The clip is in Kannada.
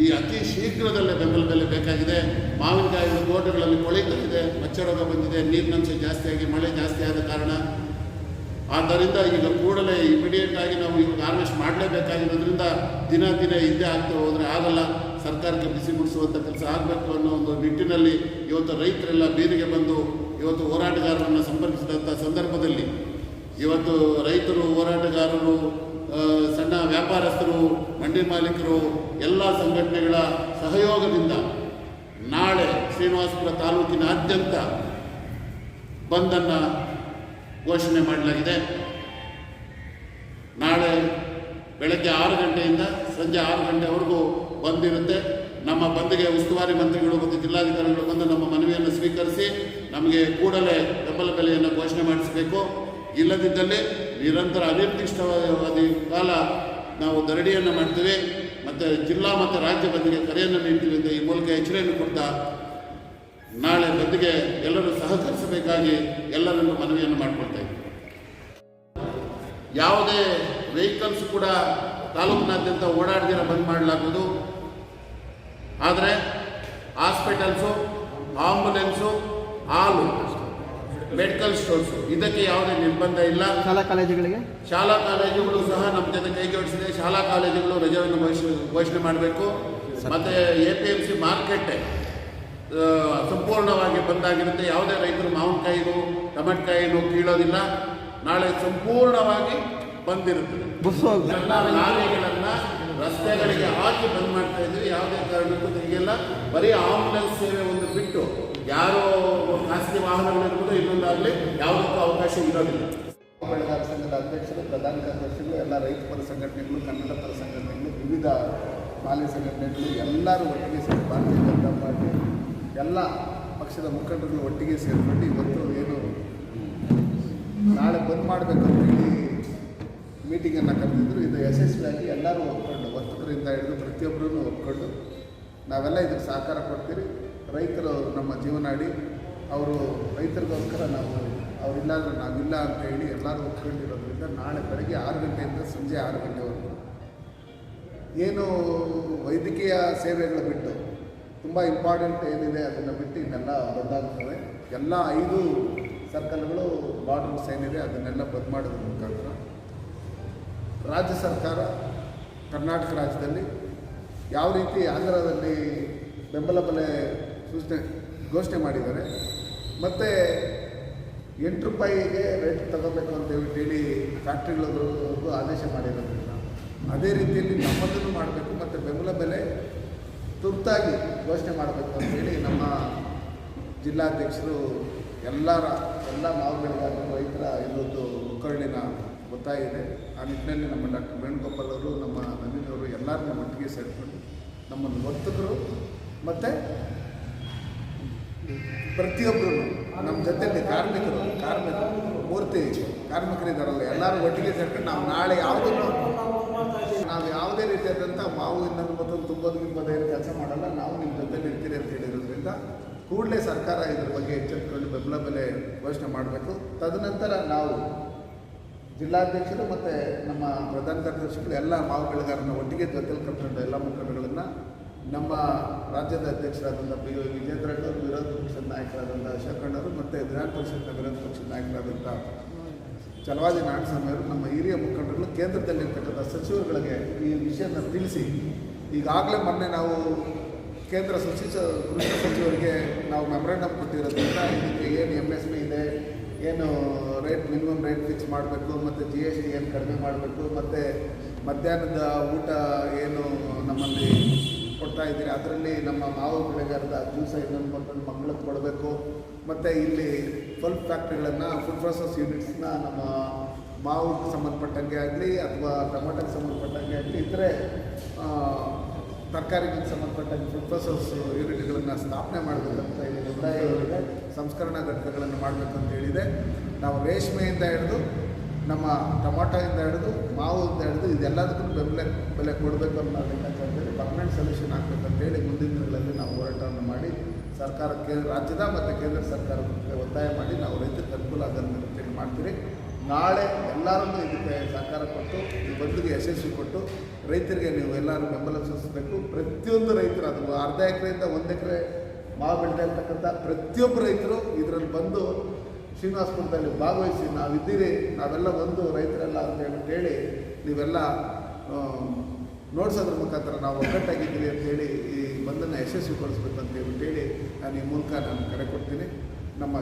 ಈ ಅತಿ ಶೀಘ್ರದಲ್ಲೇ ಬೆಂಬಲ ಬೆಲೆ ಬೇಕಾಗಿದೆ. ಮಾವಿನಕಾಯಿಗಳು ತೋಟಗಳಲ್ಲಿ ಕೊಳೆ ಮಚ್ಚರೋಗ ಬಂದಿದೆ, ನೀರಿನಂಶ ಜಾಸ್ತಿಯಾಗಿ ಮಳೆ ಜಾಸ್ತಿ ಆದ ಕಾರಣ. ಆದ್ದರಿಂದ ಈಗ ಕೂಡಲೇ ಇಮಿಡಿಯೇಟ್ ಆಗಿ ನಾವು ಇವಾಗ ಹಾರ್ವೆಸ್ಟ್ ಮಾಡಲೇಬೇಕಾಗಿರೋದ್ರಿಂದ ದಿನ ದಿನ ಹಿಂದೆ ಆಗ್ತಾ ಹೋದರೆ ಆಗಲ್ಲ. ಸರ್ಕಾರಕ್ಕೆ ಬಿಸಿ ಮುಡಿಸುವಂಥ ಕೆಲಸ ಆಗಬೇಕು ಅನ್ನೋ ಒಂದು ನಿಟ್ಟಿನಲ್ಲಿ ಇವತ್ತು ರೈತರೆಲ್ಲ ಬೀದಿಗೆ ಬಂದು ಇವತ್ತು ಹೋರಾಟಗಾರರನ್ನು ಸಂಪರ್ಕಿಸಿದಂಥ ಸಂದರ್ಭದಲ್ಲಿ ಇವತ್ತು ರೈತರು, ಹೋರಾಟಗಾರರು ಸಣ್ಣ ವ್ಯಾಪಾರಸ್ಥರು, ಮಂಡಿ ಮಾಲೀಕರು ಎಲ್ಲ ಸಂಘಟನೆಗಳ ಸಹಯೋಗದಿಂದ ನಾಳೆ ಶ್ರೀನಿವಾಸಪುರ ತಾಲೂಕಿನಾದ್ಯಂತ ಬಂದನ್ನು ಘೋಷಣೆ ಮಾಡಲಾಗಿದೆ. ನಾಳೆ ಬೆಳಗ್ಗೆ ಆರು ಗಂಟೆಯಿಂದ ಸಂಜೆ ಆರು ಗಂಟೆವರೆಗೂ ಬಂದಿರುತ್ತೆ. ನಮ್ಮ ಬಂದಿಗೆ ಉಸ್ತುವಾರಿ ಮಂತ್ರಿಗಳು ಮತ್ತು ಜಿಲ್ಲಾಧಿಕಾರಿಗಳು ಬಂದು ನಮ್ಮ ಮನವಿಯನ್ನು ಸ್ವೀಕರಿಸಿ ನಮಗೆ ಕೂಡಲೇ ಬೆಂಬಲ ಬೆಲೆಯನ್ನು ಘೋಷಣೆ ಮಾಡಿಸಬೇಕು. ಇಲ್ಲದಿದ್ದಲ್ಲಿ ನಿರಂತರ ಅನಿರ್ದಿಷ್ಟವಾದ ಕಾಲ ನಾವು ಧರಣಿಯನ್ನು ಮಾಡ್ತೀವಿ. ಮತ್ತು ಜಿಲ್ಲಾ ಮತ್ತು ರಾಜ್ಯ ಬಂದಿಗೆ ಕರೆಯನ್ನು ನೀಡ್ತೀವಿ ಈ ಮೂಲಕ ಎಚ್ಚರಿಕೆಯನ್ನು ಕೊಡ್ತಾ ನಾಳೆ ಬಂದಿಗೆ ಎಲ್ಲರೂ ಸಹಕರಿಸಬೇಕಾಗಿ ಎಲ್ಲರನ್ನು ಮನವಿಯನ್ನು ಮಾಡಿಕೊಳ್ತಾ ಯಾವುದೇ ವೆಹಿಕಲ್ಸ್ ಕೂಡ ತಾಲೂಕಿನಾದ್ಯಂತ ಓಡಾಡದಿರ ಬಂದ್ ಮಾಡಲಾಗುವುದು ಆದರೆ ಹಾಸ್ಪಿಟಲ್ಸು ಆಂಬುಲೆನ್ಸು ಹಾಲು ಮೆಡಿಕಲ್ ಸ್ಟೋರ್ಸ್ ಇದಕ್ಕೆ ಯಾವುದೇ ನಿರ್ಬಂಧ ಇಲ್ಲ. ಶಾಲಾ ಕಾಲೇಜುಗಳಿಗೆ? ಶಾಲಾ ಕಾಲೇಜುಗಳು ಸಹ ನಮ್ಮ ಜೊತೆ ಕೈ ಜೋಡಿಸಿದೆ. ಶಾಲಾ ಕಾಲೇಜುಗಳು ರಜೆಯನ್ನು ಘೋಷಣೆ ಘೋಷಣೆ ಮಾಡಬೇಕು. ಮತ್ತೆ A P M C market ಸಂಪೂರ್ಣವಾಗಿ ಬಂದಾಗಿರುತ್ತೆ ಯಾವುದೇ ರೈತರು ಮಾವಿನಕಾಯಿಗೂ ಟಮಟಕಾಯಿನೂ ಕೀಳೋದಿಲ್ಲ. ನಾಳೆ ಸಂಪೂರ್ಣವಾಗಿ ಬಂದಿರುತ್ತದೆ. ಎಲ್ಲ ಲಾರಿಗಳನ್ನ ರಸ್ತೆಗಳಿಗೆ ಹಾಕಿ ಬಂದ್ ಮಾಡ್ತಾ ಇದ್ವಿ ಯಾವುದೇ ಕಾರಣಕ್ಕೂ ತೆಗೆಯಲ್ಲ. ಬರೀ ಆಂಬುಲೆನ್ಸ್ ಸೇವೆ ಒಂದು ಬಿಟ್ಟು ಯಾರೋ ಖಾಸಗಿ ವಾಹನಗಳಿರ್ಬೋದು ಇನ್ನೊಂದಾಗಲಿ ಯಾವುದಕ್ಕೂ ಅವಕಾಶ ಇರೋದಿಲ್ಲ. ಬೆಳೆಗಾರ ಸಂಘದ ಅಧ್ಯಕ್ಷರು, ಪ್ರಧಾನ ಕಾರ್ಯದರ್ಶಿಗಳು, ಎಲ್ಲ ರೈತ ಪರ ಸಂಘಟನೆಗಳು, ಕನ್ನಡ ಪರ ಸಂಘಟನೆಗಳು, ವಿವಿಧ ಮಾಲೆ ಸಂಘಟನೆಗಳು, ಎಲ್ಲರೂ ಒಟ್ಟಿಗೆ ಸೇರಿ ಭಾರತೀಯ ಜನತಾ ಪಾರ್ಟಿ, ಎಲ್ಲ ಪಕ್ಷದ ಮುಖಂಡರುಗಳು ಒಟ್ಟಿಗೆ ಸೇರಿಕೊಂಡು ಇವತ್ತು ಏನು ನಾಳೆ ಬಂದ್ ಮಾಡಬೇಕು ಅಂತೇಳಿ ಮೀಟಿಂಗನ್ನು ಕರೆದಿದ್ದರು ಇದು ಯಶಸ್ವಿಯಾಗಿ ಎಲ್ಲರೂ ಒಪ್ಕೊಂಡು ವರ್ತಕರಿಂದ ಹಿಡಿದು ಪ್ರತಿಯೊಬ್ಬರೂ ಒಪ್ಕೊಂಡು ನಾವೆಲ್ಲ ಇದಕ್ಕೆ ಸಹಕಾರ ಕೊಡ್ತೀರಿ. ರೈತರು ನಮ್ಮ ಜೀವನಾಡಿ ಅವರು ರೈತರಿಗೋಸ್ಕರ ನಾವು ಅವರಿಲ್ಲಾಂದ್ರೆ ನಾವಿಲ್ಲ ಅಂತ ಹೇಳಿ ಎಲ್ಲರೂ ಒಪ್ಕೊಂಡಿರೋದ್ರಿಂದ ನಾಳೆ ಬೆಳಗ್ಗೆ ಆರು ಗಂಟೆಯಿಂದ ಸಂಜೆ ಆರು ಗಂಟೆವರೆಗೂ. ಏನು ವೈದ್ಯಕೀಯ ಸೇವೆಗಳು ಬಿಟ್ಟು ತುಂಬ ಇಂಪಾರ್ಟೆಂಟ್ ಏನಿದೆ ಅದನ್ನು ಬಿಟ್ಟು ಇನ್ನೆಲ್ಲ ಬಂದಾಗುತ್ತವೆ ಎಲ್ಲ ಐದು ಸರ್ಕಲ್ಗಳು ಬಾರ್ಡರ್ಸ್ ಏನಿದೆ ಅದನ್ನೆಲ್ಲ ಬಂದ್ ಮಾಡೋದ್ರ ಮುಖಾಂತರ. ರಾಜ್ಯ ಸರ್ಕಾರ, ಕರ್ನಾಟಕ ರಾಜ್ಯದಲ್ಲಿ ಯಾವ ರೀತಿ ಆಂಧ್ರದಲ್ಲಿ ಬೆಂಬಲ ಬೆಲೆ ಸೂಚನೆ ಘೋಷಣೆ ಮಾಡಿದ್ದಾರೆ. ಮತ್ತು ಎಂಟು ರೂಪಾಯಿಗೆ ರೇಟ್ ತಗೋಬೇಕು ಅಂತ ಹೇಳಿ ಫ್ಯಾಕ್ಟ್ರಿಗಳವರು ಆದೇಶ ಮಾಡಿರೋದ್ರಿಂದ ಅದೇ ರೀತಿಯಲ್ಲಿ ನಮ್ಮದನ್ನು ಮಾಡಬೇಕು ಮತ್ತು ಬೆಂಬಲ ಬೆಲೆ ತುರ್ತಾಗಿ ಘೋಷಣೆ ಮಾಡಬೇಕು ಅಂತೇಳಿ ನಮ್ಮ ಜಿಲ್ಲಾಧ್ಯಕ್ಷರು ಎಲ್ಲರ ಎಲ್ಲ ಮಾವು ಬೆಳೆಗಾರರು ರೈತರ ಇದೊಂದು ಮುಖರ್ಣಿನ ಗೊತ್ತಾಗಿದೆ ಆ ನಿಟ್ಟಿನಲ್ಲಿ ನಮ್ಮ ಡಾಕ್ಟರ್ ವೇಣುಗೋಪಾಲ್ ಅವರು, ನಮ್ಮ ನಂದಿನವರು ಎಲ್ಲರನ್ನೂ ಒಟ್ಟಿಗೆ ಸೇರಿಕೊಂಡು ನಮ್ಮನ್ನು ವರ್ತಕರು ಮತ್ತು ಪ್ರತಿಯೊಬ್ಬರು ನಮ್ಮ ಜೊತೆಯಲ್ಲಿ ಕಾರ್ಮಿಕರು ಕಾರ್ಮಿಕರು ಪೂರ್ತಿ ಕಾರ್ಮಿಕರಿದ್ದಾರಲ್ಲ ಎಲ್ಲರೂ ಒಟ್ಟಿಗೆ ಸೇರ್ಕೊಂಡು ನಾವು ನಾಳೆ ಯಾವುದನ್ನು ನಾವು ಯಾವುದೇ ರೀತಿಯಾದಂಥ ಮಾವು ಇನ್ನೊಂದು ಮತ್ತೊಂದು ತುಂಬೋದು ಗಿಂಬೋದು ಕೆಲಸ ಮಾಡಲ್ಲ, ನಾವು ನಿಮ್ಮ ಜೊತೆಲಿ ಇರ್ತೀರಿ ಅಂತ ಹೇಳಿರೋದ್ರಿಂದ ಕೂಡಲೇ ಸರ್ಕಾರ ಇದ್ರ ಬಗ್ಗೆ ಎಚ್ಚೆತ್ತುಕೊಂಡು ಬೆಂಬಲ ಬೆಲೆ ಘೋಷಣೆ ಮಾಡಬೇಕು. ತದನಂತರ ನಾವು ಜಿಲ್ಲಾಧ್ಯಕ್ಷರು ಮತ್ತು ನಮ್ಮ ಪ್ರಧಾನ ಕಾರ್ಯದರ್ಶಿಗಳು ಎಲ್ಲ ಮಾವು ಬೆಳೆಗಾರರನ್ನ ಒಟ್ಟಿಗೆ ಜೊತೆಲಿ ಕರ್ಕೊಂಡ ಎಲ್ಲ ಮುಖಂಡಗಳನ್ನು ನಮ್ಮ ರಾಜ್ಯದ ಅಧ್ಯಕ್ಷರಾದಂಥ ಪಿ ಯು ವಿಜೇಂದ್ರಣ್ಣವರು ವಿರೋಧ ಪಕ್ಷದ ನಾಯಕರಾದಂಥ ಅಶೋಕಣ್ಣವರು ಮತ್ತು ವಿಧಾನ ಪರಿಷತ್ನ ವಿರೋಧ ಪಕ್ಷದ ನಾಯಕರಾದಂಥ ಚಲವಾದಿ ನಾರಾಯಣಸ್ವಾಮಿಯವರು ನಮ್ಮ ಹಿರಿಯ ಮುಖಂಡರು ಕೇಂದ್ರದಲ್ಲಿರ್ತಕ್ಕಂಥ ಸಚಿವರುಗಳಿಗೆ ಈ ವಿಷಯನ ತಿಳಿಸಿ, ಈಗಾಗಲೇ ಮೊನ್ನೆ ನಾವು ಕೇಂದ್ರ ಸಚಿವ ಸಚಿವರಿಗೆ ನಾವು ಮೆಮೊರಂಡಮ್ ಕೊಟ್ಟಿರೋದ್ರಿಂದ ಇದಕ್ಕೆ ಏನು ಎಂ ಎಸ್ ಪಿ ಇದೆ ಏನು ರೇಟ್ ಮಿನಿಮಮ್ ರೇಟ್ ಫಿಕ್ಸ್ ಮಾಡಬೇಕು, ಮತ್ತು ಜಿ ಎಸ್ ಟಿ ಏನು ಕಡಿಮೆ ಮಾಡಬೇಕು, ಮತ್ತು ಮಧ್ಯಾಹ್ನದ ಊಟ ಏನು ನಮ್ಮಲ್ಲಿ ಕೊಡ್ತಾ ಇದ್ದೀರಿ, ಅದರಲ್ಲಿ ನಮ್ಮ ಮಾವು ಬೆಳೆಗಾರದ ಜ್ಯೂಸ ಇನ್ನೊಂದು ಬಂದು ಮಕ್ಕಳಿಗೆ ಕೊಡಬೇಕು. ಮತ್ತು ಇಲ್ಲಿ ಫುಲ್ ಫ್ಯಾಕ್ಟ್ರಿಗಳನ್ನು ಫುಡ್ ಪ್ರೊಸೆಸ್ ಯೂನಿಟ್ಸ್ನ ನಮ್ಮ ಮಾವಿಗೆ ಸಂಬಂಧಪಟ್ಟಂಗೆ ಆಗಲಿ, ಅಥವಾ ಟೊಮೆಟೊಗೆ ಸಂಬಂಧಪಟ್ಟಂಗೆ ಆಗಲಿ ಇದ್ದರೆ ತರಕಾರಿಗೆ ಸಂಬಂಧಪಟ್ಟ ಫುಡ್ ಪ್ರೊಸೆಸ್ ಯೂನಿಟ್ಗಳನ್ನು ಸ್ಥಾಪನೆ ಮಾಡಬೇಕಂತ ಇದೆ ಸಂಸ್ಕರಣಾ ಘಟಕಗಳನ್ನು ಮಾಡಬೇಕಂತ ಹೇಳಿದೆ. ನಾವು ರೇಷ್ಮೆಯಿಂದ ಹಿಡಿದು, ನಮ್ಮ ಟೊಮಾಟೊಯಿಂದ ಹಿಡಿದು, ಮಾವಿಂದ ಹಿಡಿದು ಇದೆಲ್ಲದಕ್ಕೂ ಬೆಂಬಲ ಬೆಲೆ ಕೊಡಬೇಕು ಅಂತ ಲೆಕ್ಕಾಚಾರದಲ್ಲಿ ಪರ್ಮನೆಂಟ್ ಸೊಲ್ಯೂಷನ್ ಆಗಬೇಕಂತೇಳಿ ಮುಂದಿನ ದಿನಗಳಲ್ಲಿ ನಾವು ಹೋರಾಟವನ್ನು ಮಾಡಿ ಸರ್ಕಾರಕ್ಕೆ, ರಾಜ್ಯದ ಮತ್ತು ಕೇಂದ್ರ ಸರ್ಕಾರಕ್ಕೆ ಒತ್ತಾಯ ಮಾಡಿ ನಾವು ರೈತರಿಗೆ ಅನುಕೂಲ ಹೇಳಿ ಮಾಡ್ತೀರಿ. ನಾಳೆ ಎಲ್ಲರನ್ನೂ ಇದಕ್ಕೆ ಸಹಕಾರ ಕೊಟ್ಟು, ಈ ಬದಲಿಗೆ ಯಶಸ್ವಿ ಕೊಟ್ಟು, ರೈತರಿಗೆ ನೀವು ಎಲ್ಲರೂ ಬೆಂಬಲ ಸೂಚಿಸಬೇಕು ಪ್ರತಿಯೊಂದು ರೈತರು, ಅದು ಅರ್ಧ ಎಕರೆಯಿಂದ ಒಂದು ಎಕರೆ ಮಾವು ಬೆಳೀತಾ ಇರ್ತಕ್ಕಂಥ ಪ್ರತಿಯೊಬ್ಬ ರೈತರು ಇದರಲ್ಲಿ ಬಂದು ಶ್ರೀನಿವಾಸಪುರದಲ್ಲಿ ಭಾಗವಹಿಸಿ ನಾವಿದ್ದೀರಿ, ನಾವೆಲ್ಲ ಬಂದು ರೈತರೆಲ್ಲ ಅಂತ ಹೇಳ್ಬಿಟ್ಟು ಹೇಳಿ ನೀವೆಲ್ಲ ನೋಡ್ಸೋದ್ರ ಮುಖಾಂತರ ನಾವು ಒಗ್ಗಟ್ಟಾಗಿದ್ದೀರಿ ಅಂತ ಹೇಳಿ ಈ ಬಂದನ್ನು ಯಶಸ್ವಿಗೊಳಿಸ್ಬೇಕು ಅಂತ ಹೇಳ್ಬಿಟ್ಟು ಹೇಳಿ ನಾನು ಈ ಮೂಲಕ ನಾನು ಕರೆ ಕೊಡ್ತೀನಿ. ನಮ್ಮ